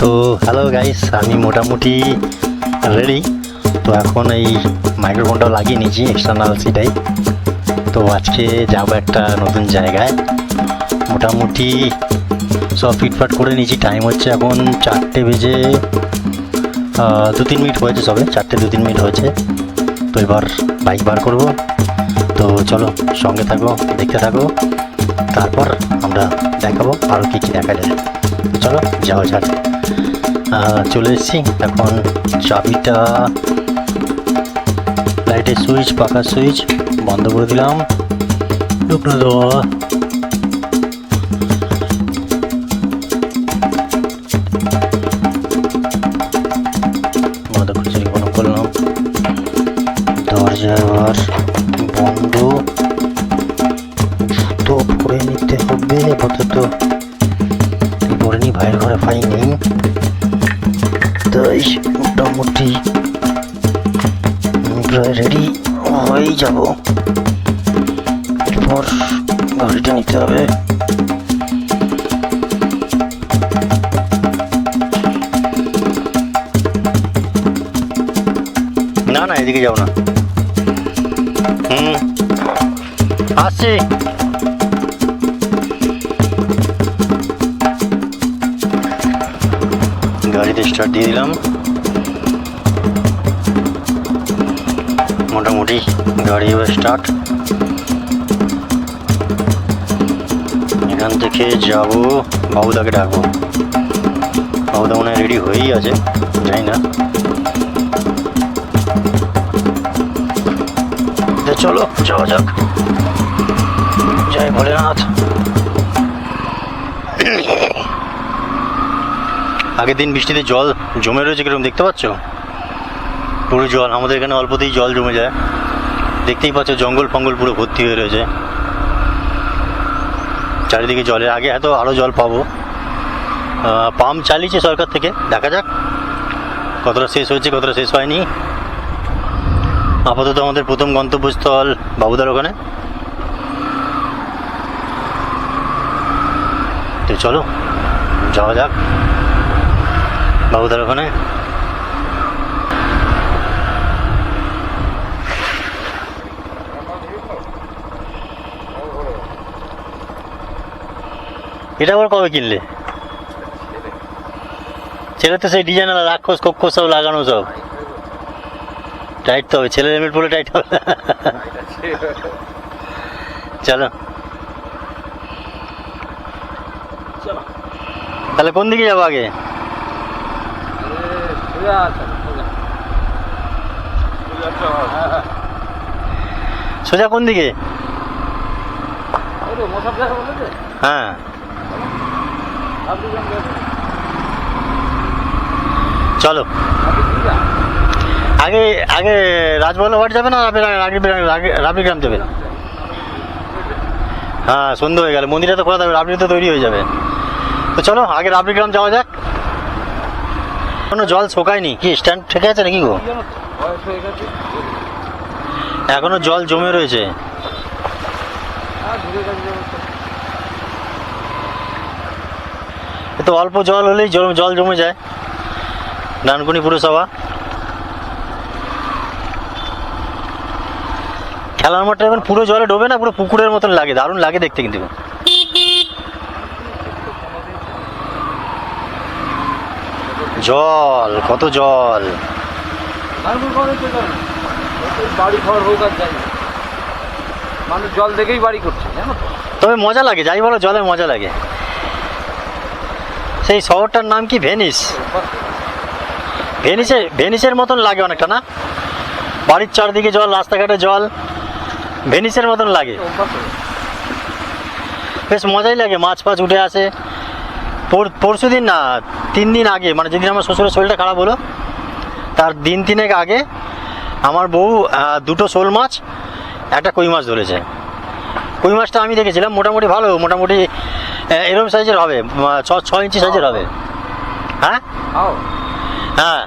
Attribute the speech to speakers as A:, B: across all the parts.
A: তো hello guys আমি মোটামুটি রেডি তো এখন এই মাইক্রোফোনটাও লাগিয়ে নিয়েছি এক্সটার্নাল সিটাই তো আজকে যাব একটা নতুন জায়গায়। মোটামুটি সব ফিটফাট করে নিয়েছি টাইম হচ্ছে এখন চারটে বেজে দু তিন মিনিট হয়েছে সবে, চারটে দু তিন মিনিট হয়েছে। তো এবার বাইক বার করব। তো চলো, সঙ্গে থাকো, দেখতে থাকো। তারপর আমরা দেখাবো আরও কী কী দেখা যায়। চলো, যাওয়া যাক। চলে এসেছি। এখন চাবিটা লাইটের সুইচ পাখার সুইচ বন্ধ করে দিলাম। ঢুকলো দেওয়া দিয়ে দিলাম। মোটামুটি গাড়ি এবার স্টার্ট এখান থেকে যাব, বাবুদাকে ডাকবো। বাবুদা মনে রেডি হয়েই আছে, জানি না। চলো, যাওয়া যাক। জয় ভোলেনাথ। আগের দিন বৃষ্টিতে জল জমে রয়েছে কীরকম দেখতে পাচ্ছ? পুরো জল, আমাদের এখানে অল্পতেই জল জমে যায়। দেখতেই পাচ্ছ জঙ্গল ফঙ্গল পুরো ভর্তি হয়ে রয়েছে। চারিদিকে জলের, আগে এত আরও জল পাবো। পাম্প চালিয়েছে সরকার থেকে, দেখা যাক। কতটা শেষ হয়েছে, কতটা শেষ হয়নি। আপাতত আমাদের প্রথম গন্তব্যস্থল বাবুদার ওখানে। তো চলো, যাওয়া যাক। বাবুদার ওখানে? এটা আবার কবে কিনলে? ছেলে তো সেই ডিজাইন রাক্ষস কক্ষ সব লাগানো সব। টাইট তো হবে, ছেলের হেলমেট পরে টাইট হবে। চলো। তাহলে কোন দিকে যাব আগে? সোজা কোন দিকে? হ্যাঁ। চলো। আগে আগে রাজবল্লভাট যাবে না রাবি রাবি রাবিগ্রাম যাবে? হ্যাঁ সন্ধ্যে হয়ে গেল। মন্দিরটা তো খোলা থাকবে রাবড়ি তো তৈরি হয়ে যাবে। তো চলো আগে রাবড়িগ্রাম যাওয়া যাক। কোনো জল শোকায়নি। কি স্ট্যান্ড ঠিক আছে নাকি গো? এখনও জল জমে রয়েছে। তো অল্প জল হলেই জল জমে যায়। ডানকুনি পুরসভা। খেলার মাঠটা এখন পুরো জলে ডোবে না, পুরো পুকুরের মতন লাগে, দারুণ লাগে দেখতে কিন্তু। জল কত জল।
B: বাড়ি ঘর হোক আর যাই মানুষ জল দেখেই বাড়ি করছে জানো তো?
A: তবে মজা লাগে যাই বলো জলে মজা লাগে। সেই শহরটার নাম কি? ভেনিস? ভেনিসের ভেনিসের মতন লাগে অনেকটা না? বাড়ির চারদিকে জল রাস্তাঘাটে জল ভেনিসের মতন লাগে। বেশ মজাই লাগে মাছ ফাছ উঠে আসে। পরশু দিন না তিন দিন আগে মানে যেদিন আমার শ্বশুরের শরীরটা খারাপ হলো তার দিন তিনেক আগে আমার বউ দুটো শোল মাছ একটা কই মাছ ধরেছে। কই মাছটা আমি দেখেছিলাম মোটামুটি ভালো মোটামুটি এরম সাইজের হবে ছ ছ ইঞ্চি সাইজের হবে। হ্যাঁ? হ্যাঁ।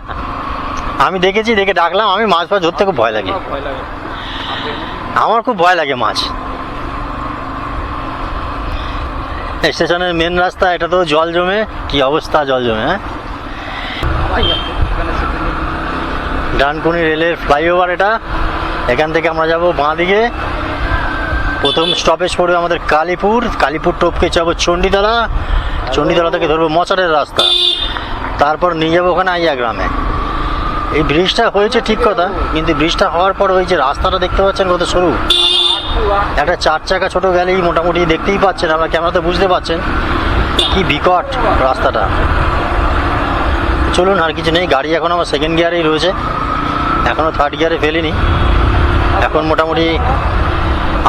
A: আমি দেখেছি দেখে ডাকলাম আমি মাছ ফাছ ধরতে খুব ভয় লাগে।
B: আমার
A: খুব ভয় লাগে মাছ। স্টেশনের মেন রাস্তা, এটা তো জল জমে। কি অবস্থা জল জমে হ্যাঁ। ডানকুনি রেলের ফ্লাইওভার এটা। এখান থেকে আমরা যাব বাঁ দিকে। প্রথম স্টপেজ পড়বে আমাদের কালীপুর। কালীপুর টপকে যাব চণ্ডীতলা। চণ্ডীতলা থেকে ধরবো মচারের রাস্তা। তারপর নিয়ে যাব ওখানে আইয়া গ্রামে। এই ব্রিজটা হয়েছে ঠিক কথা, কিন্তু ব্রিজটা হওয়ার পর ওই যে রাস্তাটা দেখতে পাচ্ছেন কত সরু? একটা চার চাকা ছোট গেলেই মোটামুটি দেখতেই পাচ্ছেন আমরা ক্যামেরাতে বুঝতে পাচ্ছেন কি বিকট রাস্তাটা। চলুন, আর কিছু নেই, গাড়ি এখন আমার সেকেন্ড গিয়ারেই রয়েছে। এখনও থার্ড গিয়ারে ফেলিনি। এখন মোটামুটি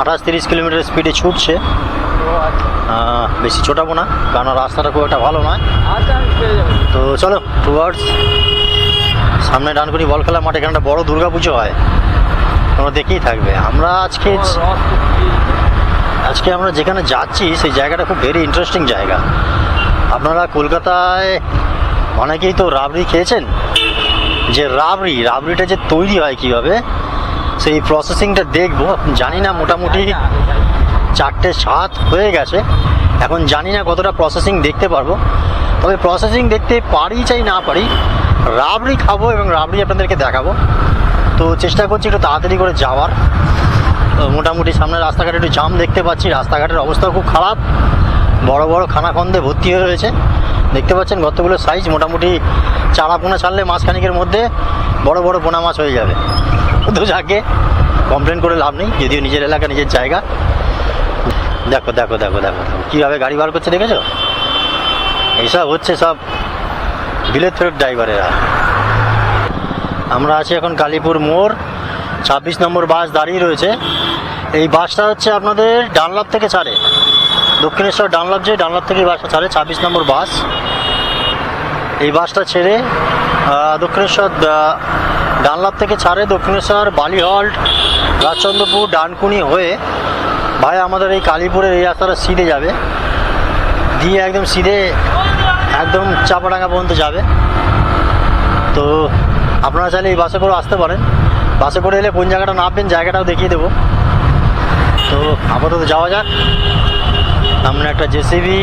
A: আঠাশ তিরিশ কিলোমিটার স্পিডে ছুটছে। বেশি ছোটাবো না, কারণ রাস্তাটা খুব একটা ভালো নয়। তো চলো টুয়ার্ডস সামনে ডানকুনি বল খেলা মাঠে এখানে একটা বড় দুর্গা পুজো হয়। তোমরা দেখেই থাকবে। আমরা আজকে আজকে আমরা যেখানে যাচ্ছি সেই জায়গাটা খুব ভেরি ইন্টারেস্টিং জায়গা। আপনারা কলকাতায় অনেকেই তো রাবড়ি খেয়েছেন? যে রাবড়ি রাবড়িটা যে তৈরি হয় কীভাবে সেই প্রসেসিংটা দেখব। জানি না মোটামুটি। চারটে সাত হয়ে গেছে। এখন জানি না কতটা প্রসেসিং দেখতে পারব। তবে প্রসেসিং দেখতে পারি চাই না পারি রাবড়ি খাব এবং রাবড়ি আপনাদেরকে দেখাবো। তো চেষ্টা করছি একটু তাড়াতাড়ি করে যাওয়ার। মোটামুটি সামনে রাস্তাঘাটে একটু জাম দেখতে পাচ্ছি, রাস্তাঘাটের অবস্থা খুব খারাপ। বড় বড় খানাখন্দে ভর্তি হয়ে রয়েছে। দেখতে পাচ্ছেন গতগুলো সাইজ মোটামুটি চারা পোনা ছাড়লে মাঝখানিকের মধ্যে বড় বড় পোনা মাছ হয়ে যাবে। তো যাকে কমপ্লেন করে লাভ নেই, যদিও নিজের এলাকা, নিজের জায়গা। দেখো দেখো দেখো দেখো কীভাবে গাড়ি বার করছে, দেখেছ? এইসব হচ্ছে সব বিলেত ফেরত ড্রাইভারেরা আমরা আছি এখন কালীপুর মোড়, ছাব্বিশ নম্বর বাস দাঁড়িয়ে রয়েছে। এই বাসটা হচ্ছে আপনাদের ডানলাভ থেকে ছাড়ে। দক্ষিণেশ্বর ডানলাভ যে ডানলাভ থেকে বাসটা ছাড়ে, ছাব্বিশ নম্বর বাস। এই বাসটা ছেড়ে দক্ষিণেশ্বর ডানলাভ থেকে ছাড়ে দক্ষিণেশ্বর বালিহল্ট রাজচন্দ্রপুর, ডানকুনি হয়ে ভাই আমাদের এই কালীপুরের এই রাস্তাটা সিধে যাবে। দিয়ে একদম সিধে, একদম চাপাডাঙ্গা পর্যন্ত যাবে। তো আপনারা চাইলে এই বাসে করে আসতে পারেন। বাসে করে এলে কোন জায়গাটা নামবেন জায়গাটাও দেখিয়ে দেবো। তো আপাতত যাওয়া যাক। সামনে একটা জেসিবি।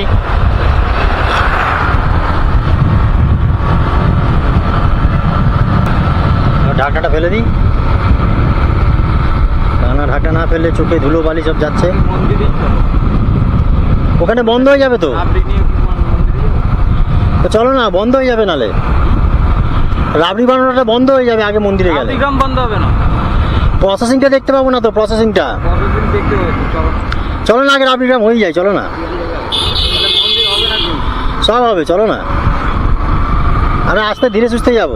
A: ঢাকনাটা ফেলে দিই। না ঢাকনা না ফেলে চোখে ধুলো বালি সব যাচ্ছে। ওখানে বন্ধ হয়ে যাব? তো চলো না, বন্ধ হয়ে যাবে নালে। রাবড়ি বানানোটা বন্ধ হয়ে যাবে আগে মন্দিরে গেলে।
B: রাবড়ি গ্রাম বন্ধ হবে না।
A: প্রসেসিংটা দেখতে পাবো না তো প্রসেসিংটা
B: চলো।
A: না আগে রাবড়ি গ্রাম হয়ে যায় চলো না। সব হবে চলো না। আরে আস্তে ধীরে সুস্থে যাব।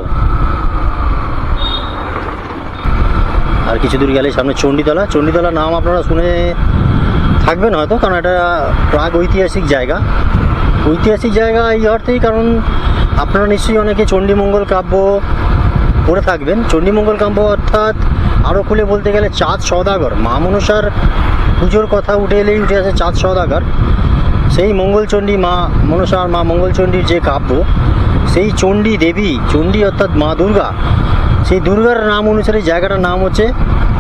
A: আর কিছু দূর গেলে সামনে চণ্ডীতলা। চণ্ডীতলা নাম আপনারা শুনে থাকবেন হয়তো কারণ এটা প্রাগ ঐতিহাসিক জায়গা। ঐতিহাসিক জায়গা এই অর্থেই কারণ আপনারা নিশ্চয়ই অনেকে চণ্ডীমঙ্গল কাব্য পড়ে থাকবেন। চণ্ডীমঙ্গল কাব্য অর্থাৎ আরও খুলে বলতে গেলে চাঁদ সদাগর মা মনসার পুজোর কথা উঠে এলেই উঠে আসে চাঁদ সদাগর সেই মঙ্গলচণ্ডী মা মনসার মা মঙ্গলচণ্ডীর যে কাব্য, সেই চণ্ডী দেবী, চণ্ডী অর্থাৎ মা দুর্গা, সেই দুর্গার নাম অনুসারে জায়গাটার নাম হচ্ছে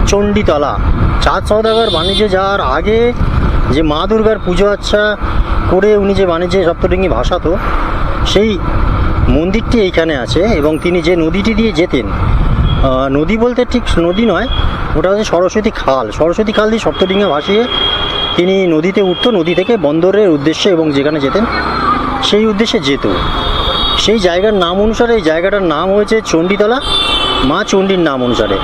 A: চণ্ডীতলা। চাঁদ সদাগর বাণিজ্যে যাওয়ার আগে যে মা দুর্গার পুজো আচ্ছা করে উনি যে বাণিজ্যে সপ্তডিঙ্গি ভাসাতো, সেই মন্দিরটি এইখানে আছে এবং তিনি যে নদীটি দিয়ে যেতেন নদী বলতে ঠিক নদী নয়, ওটা হচ্ছে সরস্বতী খাল। সরস্বতী খাল দিয়ে সপ্তডিঙ্গা ভাসিয়ে তিনি নদীতে উঠতো, নদী থেকে বন্দরের উদ্দেশ্যে এবং যেখানে যেতেন, সেই উদ্দেশ্যে যেত। সেই জায়গার নাম অনুসারে, এই জায়গাটার নাম হয়েছে চণ্ডীতলা। মা চণ্ডীর নাম অনুসারে।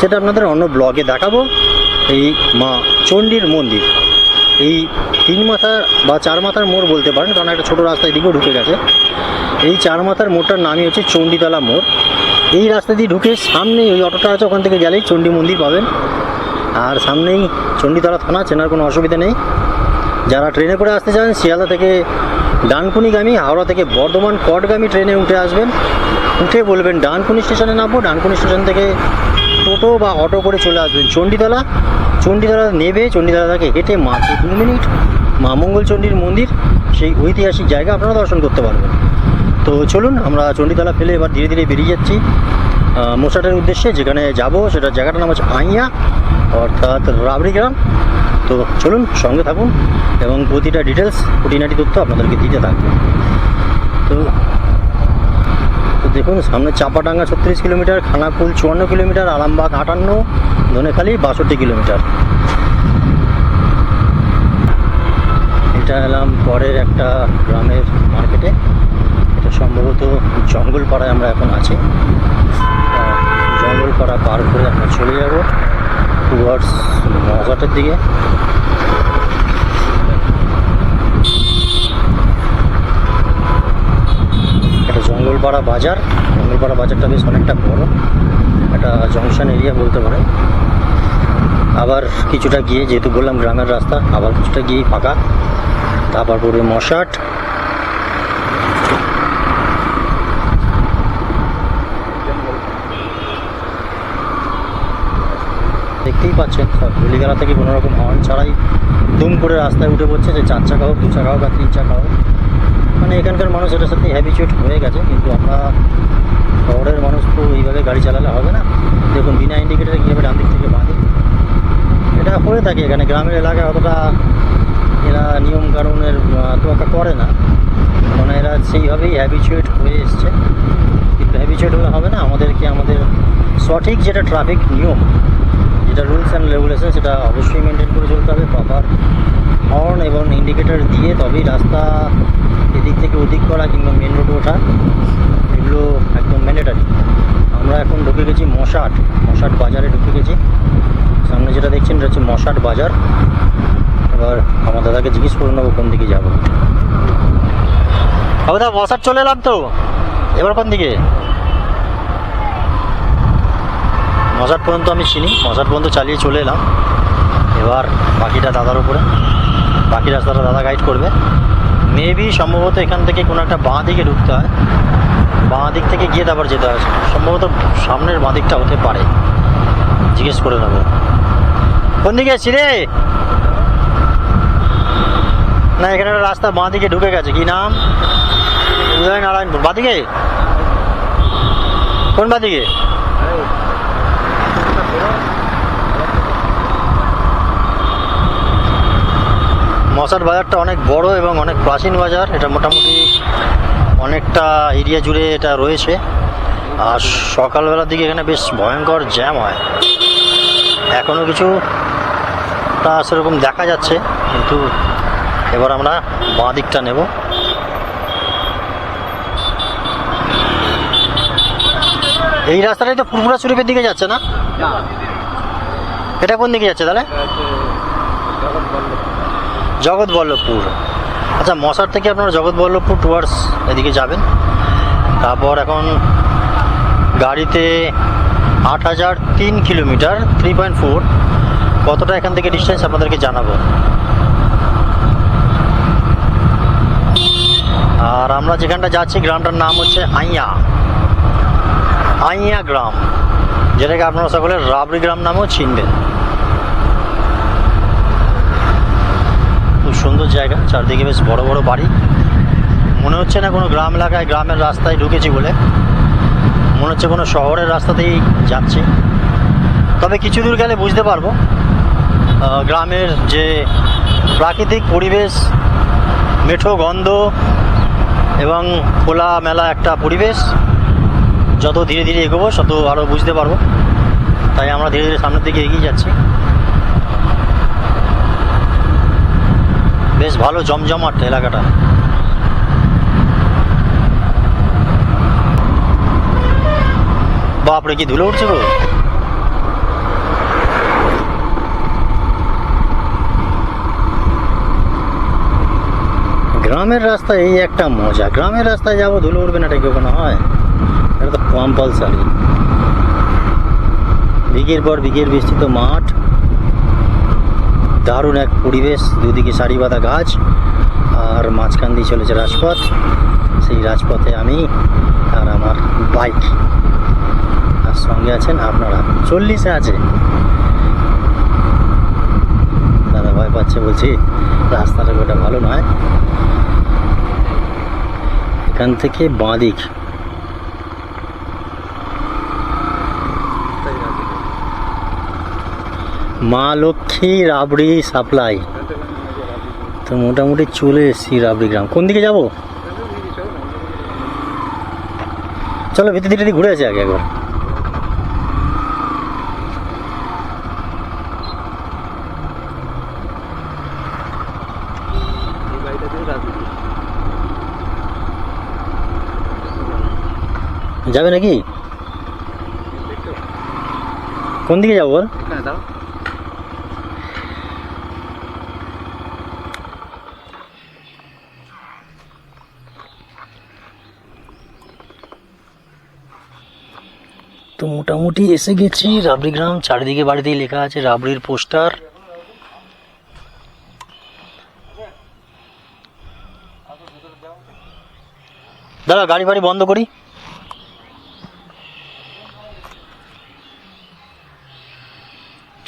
A: সেটা আপনাদের অন্য ব্লগে দেখাবো। এই মা চণ্ডীর মন্দির। এই তিন মাথার বা চার মাথার মোড় বলতে পারেন, কারণ একটা ছোটো রাস্তা এদিকেও ঢুকে গেছে। এই চার মাথার মোড়টার নামই হচ্ছে চণ্ডীতলা মোড়। এই রাস্তা দিয়ে ঢুকে সামনেই ওই অটোটা আছে, ওখান থেকে গেলেই চণ্ডী মন্দির পাবেন। আর সামনেই চণ্ডীতলা থানা, চেনার কোনো অসুবিধা নেই। যারা ট্রেনে করে আসতে চান, শিয়ালদা থেকে ডানকুনিগামী, হাওড়া থেকে বর্ধমান কটগামী ট্রেনে উঠে আসবেন। উঠে বলবেন, ডানকুনি স্টেশনে নামবো, ডানকুনি স্টেশন থেকে টোটো বা অটো করে চলে আসবেন। চণ্ডীতলা চণ্ডীতলা নেবে চণ্ডীতলা থেকে হেঁটে মাত্র দু মিনিট মা মঙ্গলচণ্ডীর মন্দির সেই ঐতিহাসিক জায়গা আপনারা দর্শন করতে পারবেন। তো চলুন আমরা চণ্ডীতলা ফেলে এবার ধীরে ধীরে বেরিয়ে যাচ্ছি। আহ, মোসাটের উদ্দেশ্যে যেখানে যাব সেটা জায়গাটার নাম হচ্ছে আইয়া অর্থাৎ রাবড়ি গ্রাম। তো চলুন সঙ্গে থাকুন এবং প্রতিটা ডিটেলস খুঁটিনাটি তথ্য আপনাদেরকে দিতে থাকব। তো দেখুন, সামনে চাপাডাঙ্গা ছত্রিশ কিলোমিটার, খানাকুল চুয়ান্ন কিলোমিটার, আরামবাগ আটান্ন, ধনেখালি বাষট্টি কিলোমিটার। এটা এলাম পরের একটা গ্রামের মার্কেটে। এটা সম্ভবত জঙ্গলপাড়ায় আমরা এখন আছি। জঙ্গলপাড়া পার করে আমরা চলে যাব টুয়ার্ডস মজাটের দিকে। জঙ্গলপাড়া বাজার। জঙ্গলপাড়া বাজারটা বেশ অনেকটা বড়। একটা জংশন এরিয়া বলতে পারে আবার কিছুটা গিয়ে যেহেতু বললাম গ্রামের রাস্তা, আবার কিছুটা গিয়েই ফাঁকা। তারপর পড়বে মশাট। দেখতেই পাচ্ছেন, সব গুলিগালা থেকে কোনো রকম হর্ন ছাড়াই দুম করে রাস্তায় উঠে পড়ছে যে চার চাকা হোক দু চাকা হোক আর তিন চাকা হোক এখানকার মানুষ এটার সাথে হ্যাবিচুয়েট হয়ে গেছে, কিন্তু আমরা শহরের মানুষ তো এইভাবে গাড়ি চালালে হবে না। দেখুন, বিনা ইন্ডিকেটারে কীভাবে ডান দিক থেকে বাঁধে এটা হয়ে থাকে এখানে, গ্রামের এলাকায় অতটা এরা নিয়ম কানুনের তোয়াক্কা করে না। মানে এরা সেইভাবেই হ্যাবিচুয়েট হয়ে এসছে। কিন্তু হ্যাবিচুয়েট হলে হবে না আমাদেরকে আমাদের সঠিক যেটা ট্রাফিক নিয়ম, যেটা রুলস অ্যান্ড রেগুলেশন সেটা অবশ্যই মেনটেন করে চলতে হবে প্রপার হর্ন এবং ইন্ডিকেটর দিয়ে তবেই রাস্তা এদিক থেকে ওদিক করা কিংবা মেন রোডে ওঠা, এগুলো একদম ম্যান্ডেটারি আমরা এখন ঢুকে গেছি মশাট। মশাট বাজারে ঢুকে গেছি। সামনে যেটা দেখছেন, এটা হচ্ছে মশাট বাজার। এবার আমার দাদাকে জিজ্ঞেস করে নেব কোন দিকে যাব। দাদা মশাট চলে এলাম তো। এবার কোন দিকে? মশাট পর্যন্ত আমি চিনি। মশাট পর্যন্ত চালিয়ে চলে এলাম। এবার বাকিটা দাদার উপরে। বাকি রাস্তাটা দাদা গাইড করবে। মেবি সম্ভবত এখান থেকে কোনো একটা বাঁ দিকে ঢুকতে হয়। বাঁ দিক থেকে গিয়ে তারপর যেতে হয়। সম্ভবত সামনের বাঁ দিকটা হতে পারে। জিজ্ঞেস করে নেব। কোন দিকে আছি রে? না, এখানে একটা রাস্তা বাঁ দিকে ঢুকে গেছে। কি নাম? উদয় নারায়ণপুর বাঁ দিকে? কোন বাঁ মশার বাজারটা অনেক বড় এবং অনেক প্রাচীন বাজার। এটা মোটামুটি অনেকটা এরিয়া জুড়ে এটা রয়েছে। আর সকালবেলার দিকে এখানে বেশ ভয়ঙ্কর জ্যাম হয়। এখনও কিছু তা সেরকম দেখা যাচ্ছে, কিন্তু এবার আমরা বাঁ দিকটা নেব। এই রাস্তাটাই তো ফুরফুরা শরীফের দিকে যাচ্ছে না? এটা কোন দিকে যাচ্ছে তাহলে? জগৎবল্লভপুর। আচ্ছা মশার থেকে আপনারা জগৎবল্লভপুর টুয়ার্ডস এদিকে যাবেন। তারপর এখন গাড়িতে আট হাজার তিন কিলোমিটার থ্রি পয়েন্ট ফোর কতটা এখান থেকে ডিস্টেন্স আপনাদেরকে জানাব। আর আমরা যেখানটা যাচ্ছি, গ্রামটার নাম হচ্ছে আইয়া। আইয়া গ্রাম, যেটাকে আপনারা সকলে রাবড়ি গ্রাম নামেও চিনবেন। সুন্দর জায়গা, চারদিকে বেশ বড় বড় বাড়ি। মনে হচ্ছে না কোনো গ্রাম এলাকায় গ্রামের রাস্তায় ঢুকেছি বলে। মনে হচ্ছে কোনো শহরের রাস্তাতেই যাচ্ছি। তবে কিছু দূর গেলে বুঝতে পারব। গ্রামের যে প্রাকৃতিক পরিবেশ, মেঠো গন্ধ এবং খোলা মেলা একটা পরিবেশ, যত ধীরে ধীরে এগোবো, তত আরও বুঝতে পারব। তাই আমরা ধীরে ধীরে সামনের দিকে এগিয়ে যাচ্ছি। বেশ ভালো জমজমাট এলাকাটা। বাপরে, কি ধুলো উঠছে গো? গ্রামের রাস্তায় এই একটা মজা। গ্রামের রাস্তায় যাব, ধুলো উঠবে না এটা কোনো হয়? এটা তো কম্পালসারি বিঘের পর বিঘের বিস্তৃত মাঠ। দারুণ এক পরিবেশ, দুদিকে সারি বাঁধা গাছ, আর মাঝখান দিয়ে চলেছে রাজপথ। সেই রাজপথে আমি আর আমার বাইক। আর সঙ্গে আছেন আপনারা। চল্লিশে আছে। দাদা ভয় পাচ্ছে, বলছি, রাস্তাটা ওটা ভালো নয়। এখান থেকে বাঁ দিক। মা লক্ষ্মী, রাবড়ি, সাপ্লাই। তো মোটামুটি চলে এসেছি রাবড়ি গ্রাম। কোন দিকে যাব? চলো, ভিতর দিকে ঘুরে আছে আগে একবার। যাবে নাকি? কোন দিকে যাব বল? তো মোটামুটি এসে গেছি। রাবড়ি গ্রাম চারিদিকে বাড়িতেই লেখা আছে, রাবড়ির পোস্টার। দাদা, গাড়ি ফাড়ি বন্ধ করি?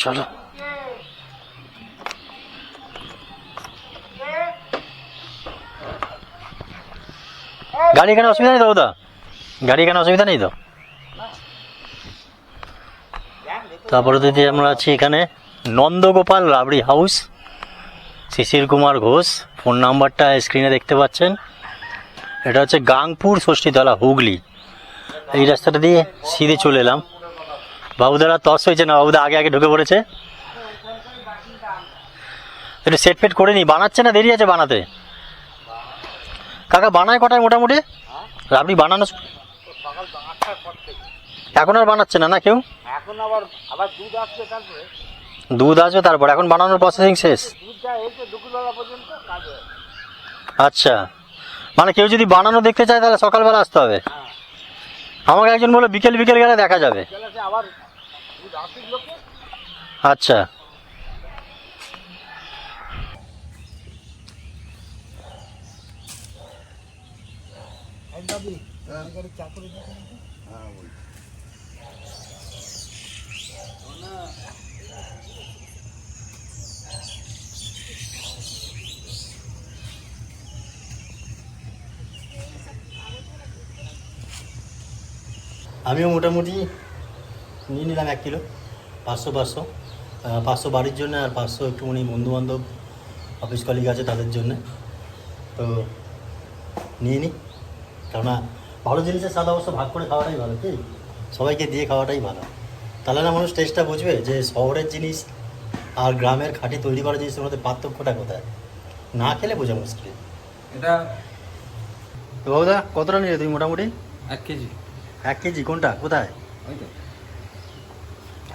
A: চলো। গাড়ি এখানে অসুবিধা নেই তো, দাদা? গাড়ি এখানে অসুবিধা নেই তো? তারপরে যদি আমরা আছি এখানে নন্দগোপাল রাবড়ি হাউস। শিশির কুমার ঘোষ, ফোন নাম্বারটা স্ক্রিনে দেখতে পাচ্ছেন। এটা হচ্ছে গাংপুর ষষ্ঠীতলা হুগলি। এই রাস্তাটা দিয়ে সিধে চলে এলাম। বাবুদারা তস হয়েছে না, বাবুদা আগে আগে ঢুকে পড়েছে। একটু সেট ফেট করে নি, বানাচ্ছে না, দেরি আছে বানাতে? কাকা, বানায় কটায় মোটামুটি? রাবড়ি বানানো এখন আর বানাচ্ছে না না কেউ?
B: এখন আবার আবার দুধ আসছে তারপরে।
A: দুধ আসবে তারপর এখন বানানোর প্রসেসিং শেষ?
B: দুধটা এসে দুপুরবেলা পর্যন্ত কাজ হয়
A: আচ্ছা। মানে কেউ যদি বানানো দেখতে চায় তাহলে সকালবেলা আসতে হবে? আমাকে একজন বলে বিকেল বিকেল গেলে দেখা যাবে।
B: আচ্ছা। আবার
A: আমিও মোটামুটি নিয়ে নিলাম এক কিলো পাঁচশো পাঁচশো পাঁচশো বাড়ির জন্য আর পাঁচশো একটুখানি বন্ধু বান্ধব অফিস কলিগ আছে তাদের জন্য। তো নিয়ে নিই কেননা ভালো জিনিসের স্বাদ অবশ্য ভাগ করে খাওয়াটাই ভালো কি? সবাইকে দিয়ে খাওয়াটাই ভালো। তাহলে না মানুষ টেস্টটা বুঝবে যে শহরের জিনিস আর গ্রামের খাঁটি তৈরি করা জিনিসের মধ্যে পার্থক্যটা কোথায়? না খেলে বোঝা মুশকিল।
B: এটা
A: তো বাবুদা কতটা নিলে তুমি মোটামুটি?
B: এক কেজি।
A: এক কেজি কোনটা? কোথায়?
B: ওই তো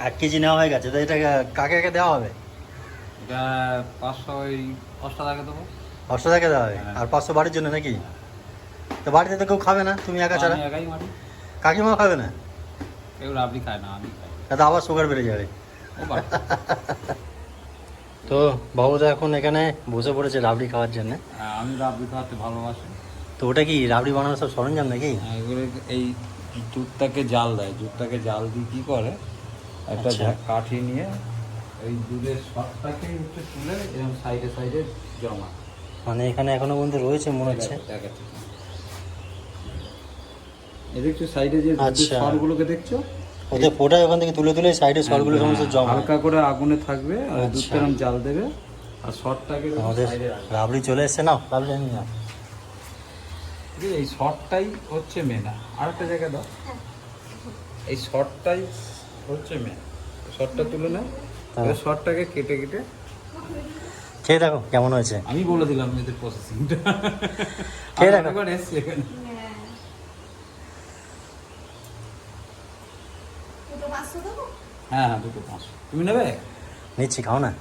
A: এক কেজি নেওয়া হয়ে গেছে তো এটা কাকে কাকে দেওয়া হবে?
B: এটা পাঁচশো ওই পাঁচটা দেবো।
A: টাকা দেওয়া হবে?
B: হ্যাঁ।
A: আর পাঁচশো বাড়ির জন্য নাকি? তো বাড়িতে তো কেউ খাবে না তুমি একা ছাড়া। কাকিমাও খাবে না?
B: কেউ রাবড়ি খায় না আমি
A: তাতে আবার সুগার বেড়ে যাবে। তো বাবুদা এখন এখানে বসে পড়েছে রাবড়ি খাওয়ার জন্য।
B: হ্যাঁ, আমি রাবড়ি খাওয়াতে ভালোবাসি।
A: তো ওটা কি রাবড়ি বানানোর সব সরঞ্জাম নাকি?
B: হ্যাঁ, এই দুধটাকে জাল দেয়। দুধটাকে জাল দিয়ে কি করে? একটা
A: আচ্ছা।
B: কাঠি নিয়ে ওই দুধের সবটাকে হচ্ছে তুলে এরকম সাইডে সাইডে জমা।
A: মানে এখানে এখনও পর্যন্ত রয়েছে মনে হচ্ছে।
B: এই দেখছ সাইডে যে
A: আচ্ছা।
B: সরগুলোকে দেখছ?
A: ওদের ফোটায় ওখান থেকে তুলে তুলে সাইডে সরগুলো সমস্ত জমা।
B: হালকা করে আগুনে থাকবে আর
A: আচ্ছা।
B: দুধটা জাল দেবে আর
A: আমাদের রাবড়ি চলে এসছে না রাবড়ি নিয়ে নাও।
B: এই শর্টটাই হচ্ছে মেন আর একটা জায়গা দাও। এই শর্টটাই হচ্ছে মেন শর্টটা তুলে নাও।
A: হ্যাঁ।
B: শর্টটাকে কেটে কেটে
A: খেয়ে দেখো কেমন হয়েছে।
B: আমি বলে দিলাম এদের প্রসেসিংটা
A: খেয়ে দেখো।
B: এসছি এখানে। হ্যাঁ হ্যাঁ দুটো পাঁচশো। তুমি নেবে?
A: নিচ্ছি খাও না।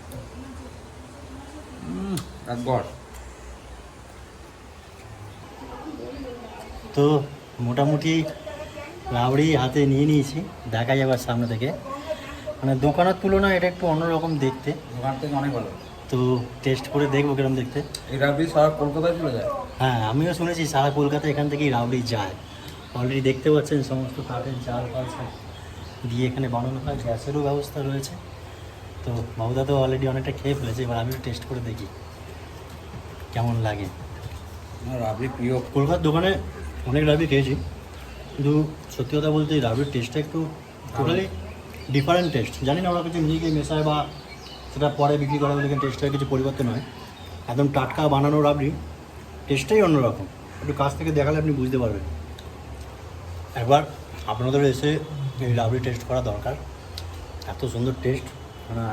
B: হুম,
A: তো মোটামুটি রাবড়ি হাতে নিয়ে নিয়েছি দেখা যাবে সামনে থেকে। মানে দোকানের তুলনায় এটা একটু অন্যরকম দেখতে।
B: দোকান থেকে অনেক ভালো।
A: তো টেস্ট করে দেখব কিরম দেখতে।
B: এই রাবড়ি সারা কলকাতায় চলে যায়?
A: হ্যাঁ আমিও শুনেছি সারা কলকাতা এখান থেকেই রাবড়ি যায়। অলরেডি দেখতে পাচ্ছেন সমস্ত কাঠের জাল ফাল সব দিয়ে এখানে বানানো হয় গ্যাসেরও ব্যবস্থা রয়েছে। তো বাবুদা তো অলরেডি অনেকটা খেয়ে ফেলেছে এবার আমিও টেস্ট করে দেখি কেমন লাগে।
B: রাবড়ি প্রিয়।
A: কলকাতার দোকানে অনেক রাবড়ি খেয়েছি। কিন্তু সত্যি কথা বলতে এই রাবড়ির টেস্টটা একটু টোটালি ডিফারেন্ট টেস্ট জানি না ওরা কিছু নিজেকে মেশায় বা সেটা পরে বিক্রি করা বলে টেস্টটা কিছু পরিবর্তন হয়। একদম টাটকা বানানো রাবড়ি টেস্টটাই অন্যরকম। একটু কাছ থেকে দেখালে আপনি বুঝতে পারবেন। একবার আপনাদের এসে এই রাবড়ি টেস্ট করা দরকার। এত সুন্দর টেস্ট মানে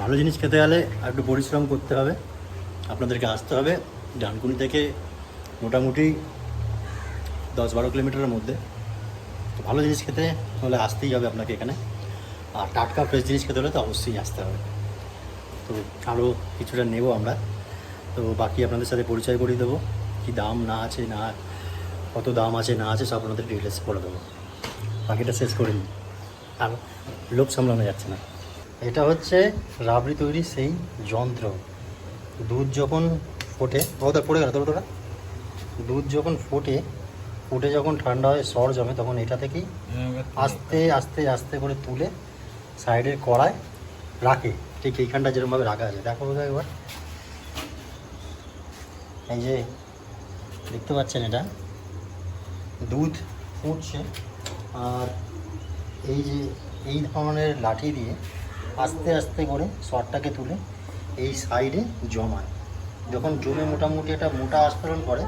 A: ভালো জিনিস খেতে গেলে একটু পরিশ্রম করতে হবে। আপনাদেরকে আসতে হবে। ডানকুনি থেকে মোটামুটি দশ বারো কিলোমিটারের মধ্যে। তো ভালো জিনিস খেতে হলে আসতেই হবে আপনাকে এখানে। আর টাটকা ফ্রেশ জিনিস খেতে হলে তো অবশ্যই আসতে হবে। তো আরও কিছুটা নেব আমরা। তো বাকি আপনাদের সাথে পরিচয় করিয়ে দেবো। কী দাম না আছে, না কত দাম আছে, না আছে, সব আপনাদের ডিটেলস বলে দেবো। বাকিটা শেষ করে নিই। আর লোভ সামলানো যাচ্ছে না। এটা হচ্ছে রাবড়ি তৈরি সেই যন্ত্র। দুধ যখন ফোটে ওটা পড়ে গেল, তোরা তোরা। দুধ যখন ফোটে ফুটে যখন ঠান্ডা হয় সর জমে তখন এটা থেকেই আস্তে আস্তে আস্তে করে তুলে সাইডের কড়ায় রাখে। ঠিক এইখানটা যেরকমভাবে রাখা আছে। দেখো বোধ একবার এই যে দেখতে পাচ্ছেন এটা? দুধ ফুটছে। আর এই যে এই ধরনের লাঠি দিয়ে আস্তে আস্তে করে সরটাকে তুলে এই সাইডে জমায়। যখন জমে মোটামুটি একটা মোটা আস্তরণ করে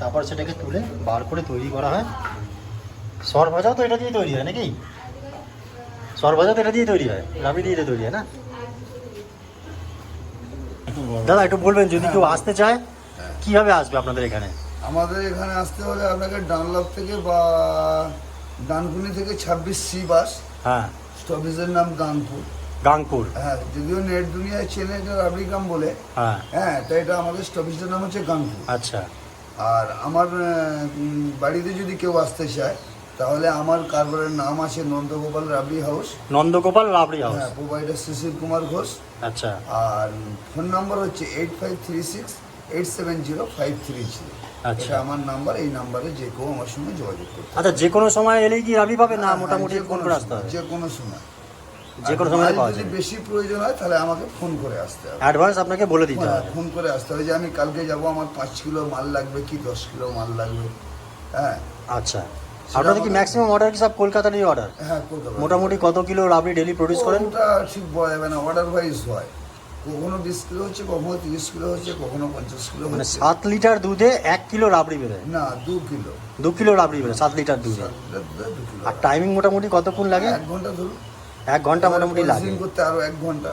A: তারপর সেটাকে তুলে বার করে তৈরি করা হয়। সর ভাজাও তো এটা দিয়ে তৈরি হয় নাকি? সর ভাজাও তো এটা দিয়ে তৈরি হয় রাবড়ি দিয়ে তৈরি হয় না? দাদা একটু বলবেন যদি কেউ আসতে চায় কীভাবে আসবে আপনাদের এখানে?
C: আমাদের এখানে আসতে হলে আপনাকে ডানলপ থেকে বা ডানকুনি থেকে ছাব্বিশ সি বাস।
A: হ্যাঁ।
C: স্টপেজের নাম গানপুর
A: গাংপুর।
C: হ্যাঁ যদিও নেট দুনিয়ায় চেনে এটা রাবড়িগ্রাম বলে।
A: হ্যাঁ।
C: হ্যাঁ তাই এটা আমাদের স্টপেজের নাম হচ্ছে গাংপুর।
A: আচ্ছা।
C: আর আমার বাড়িতে যদি কেউ আসতে চায় তাহলে আমার কারবারের নাম আছে নন্দগোপাল রাবড়ি হাউস।
A: নন্দগোপাল রাবড়ি হাউস?
C: হ্যাঁ প্রোভাইডার শিশির কুমার ঘোষ।
A: আচ্ছা।
C: আর ফোন নাম্বার হচ্ছে eight five three six eight seven zero five three zero
A: আচ্ছা।
C: আমার নাম্বার এই নাম্বারে যে কেউ আমার সঙ্গে যোগাযোগ করতে
A: আচ্ছা যে কোনো সময় এলেই কি রাবি পাবে? না
C: হ্যাঁ,
A: মোটামুটি ফোন
C: কোনো
A: করে আসতে হবে
C: যে কোনো সময়।
A: যে কোনো সময় পাওয়া
C: যদি
A: যাবে
C: বেশি প্রয়োজন হয় তাহলে আমাকে ফোন করে আসতে হবে।
A: অ্যাডভান্স আপনাকে বলে দিতে
C: হ্যাঁ,
A: হবে।
C: ফোন করে আসতে হবে যে আমি কালকে যাব আমার পাঁচ কিলো মাল লাগবে কি দশ কিলো মাল লাগবে। হ্যাঁ।
A: আচ্ছা। আপনাদের কি ম্যাক্সিমাম অর্ডার কি সব কলকাতারই অর্ডার
C: হ্যাঁ পারব।
A: মোটামুটি কত কিলো রাবড়ি ডেলি প্রডিউস করেন?
C: ওটা ঠিক বলা যাবে না অর্ডার ওয়াইজ হয়। কখনো বিশ কিলো হচ্ছে কখনো তিরিশ কিলো হচ্ছে কখনো পঞ্চাশ কিলো
A: মানে
C: হচ্ছে।
A: সাত লিটার দুধে এক কিলো রাবড়ি বেরোয়?
C: না দু কিলো।
A: দু কিলো রাবড়ি বেরোয় সাত লিটার দুধে।
C: সাত লিটার দুধে দু কিলো
A: আর টাইমিং মোটামুটি কতক্ষণ লাগে?
C: এক ঘণ্টা ধরুন।
A: এক ঘণ্টা মোটামুটি লাগে।
C: করতে আরও এক ঘণ্টা।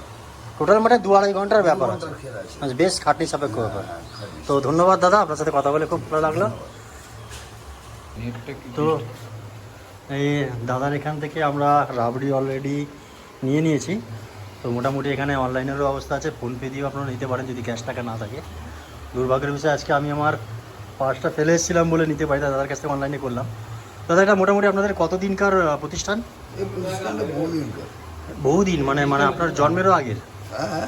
A: টোটাল মানে দু আড়াই ঘণ্টার ব্যাপার আছে। আচ্ছা, বেশ খাটনি সাপেক্ষ ব্যাপার।
C: হ্যাঁ,
A: তো ধন্যবাদ দাদা আপনার সাথে কথা বলে খুব ভালো লাগল। তো এই দাদার এখান থেকে আমরা রাবড়ি অলরেডি নিয়ে নিয়েছি। তো মোটামুটি এখানে অনলাইনেরও ব্যবস্থা আছে। ফোনপে দিয়েও আপনারা নিতে পারেন যদি ক্যাশ টাকা না থাকে। দুর্ভাগ্যের বিষয়ে আজকে আমি আমার পার্সটা ফেলে এসেছিলাম বলে নিতে পারি দাদার কাছ থেকে অনলাইনে করলাম। দাদা এটা মোটামুটি আপনাদের কতদিনকার আহ, প্রতিষ্ঠান?
C: বহুদিন
A: মানে মানে আপনার জন্মেরও আগের।
C: হ্যাঁ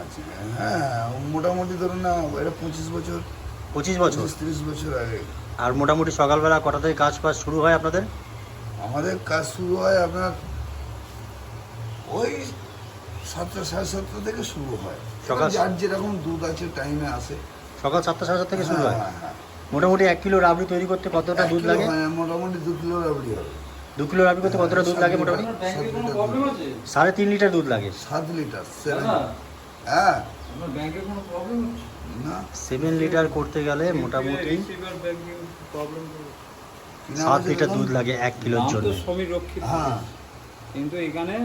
C: আচ্ছা হ্যাঁ মোটামুটি ধরুন না এটা পঁচিশ বছর।
A: পঁচিশ বছর?
C: তিরিশ বছর আগে।
A: আর মোটামুটি সকালবেলা কটা থেকে কাজ ফাজ শুরু হয় আপনাদের?
C: আমাদের কাজ শুরু হয় আপনার ওই সাতটা সাড়ে সাতটা থেকে শুরু হয়।
A: সকাল-
C: যার যেরকম দুধ আছে টাইমে আসে।
A: সকাল সাতটা সাড়ে সাত থেকে শুরু হয়
C: হ্যাঁ, হ্যাঁ,
A: মোটামুটি এক কিলো রাবড়ি তৈরি করতে কতটা দুধ লাগে?
C: মোটামুটি দু কিলো রাবড়ি হবে।
A: দু কিলো রাবড়ি করতে কতটা দুধ লাগে মোটামুটি? সাড়ে তিন লিটার দুধ লাগে।
C: সাত লিটার হ্যাঁ।
A: সেভেন লিটার করতে গেলে মোটামুটি সাত লিটার দুধ লাগে এক কিলোর জন্য।
C: হ্যাঁ।
B: কিন্তু এখানে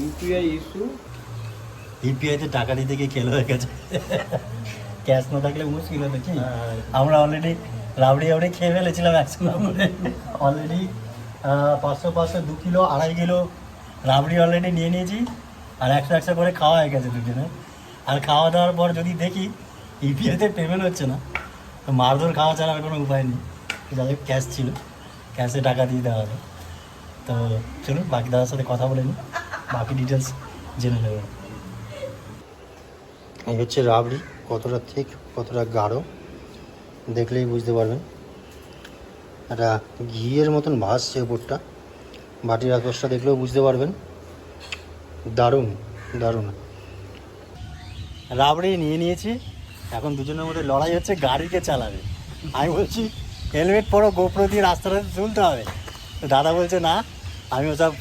B: ইউপিআই ইস্যু
A: ইউপিআইতে টাকা দিতে গিয়ে খেলা হয়ে গেছে। ক্যাশ না থাকলে মুশকিল হতো কি? আমরা অলরেডি রাবড়ি রাবড়ি খেয়ে ফেলেছিলাম একসঙ্গে অলরেডি পাঁচশো পাঁচশো দু কিলো আড়াই কিলো রাবড়ি অলরেডি নিয়ে নিয়েছি আর একশো একশো করে খাওয়া হয়ে গেছে দুজনে। আর খাওয়া দাওয়ার পর যদি দেখি ইউপিআইতে পেমেন্ট হচ্ছে না তো মারধর খাওয়া ছাড়া আর কোনো উপায় নেই। যাদের ক্যাশ ছিল। ক্যাশে টাকা দিয়ে দেওয়া হবে তো চলুন বাকি দাদার সাথে কথা বলে নিই। বাকি ডিটেলস জেনে নেব। এই হচ্ছে রাবড়ি। কতটা ঠিক, কতটা গাঢ়, দেখলেই বুঝতে পারবেন। একটা ঘিয়ের মতন ভাসছে ওপরটা বাটির আশপাশটা দেখলেও বুঝতে পারবেন। দারুণ দারুণ। রাবড়ি নিয়ে নিয়েছি, এখন দুজনের মধ্যে লড়াই হচ্ছে, গাড়িকে চালাবে। আমি বলছি হেলমেট পরো গোপ্রো দিয়ে রাস্তাটা চলতে হবে। দাদা বলছে, না, আমি ওসব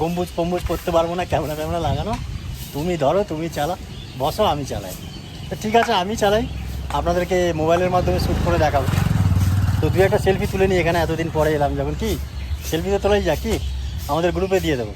A: গম্বুজ ফম্বুজ করতে পারব না ক্যামেরা ট্যামেরা লাগানো। তুমি ধরো, তুমি চালা বসো, আমি চালাই। ঠিক আছে, আমি চালাই। আপনাদেরকে মোবাইলের মাধ্যমে শ্যুট করে দেখাবো। তো দু একটা সেলফি তুলে নিই এখানে এতদিন পরে এলাম, যখন কি? সেলফি তো তোলাই যাক, কি? আমাদের গ্রুপে দিয়ে দেবো।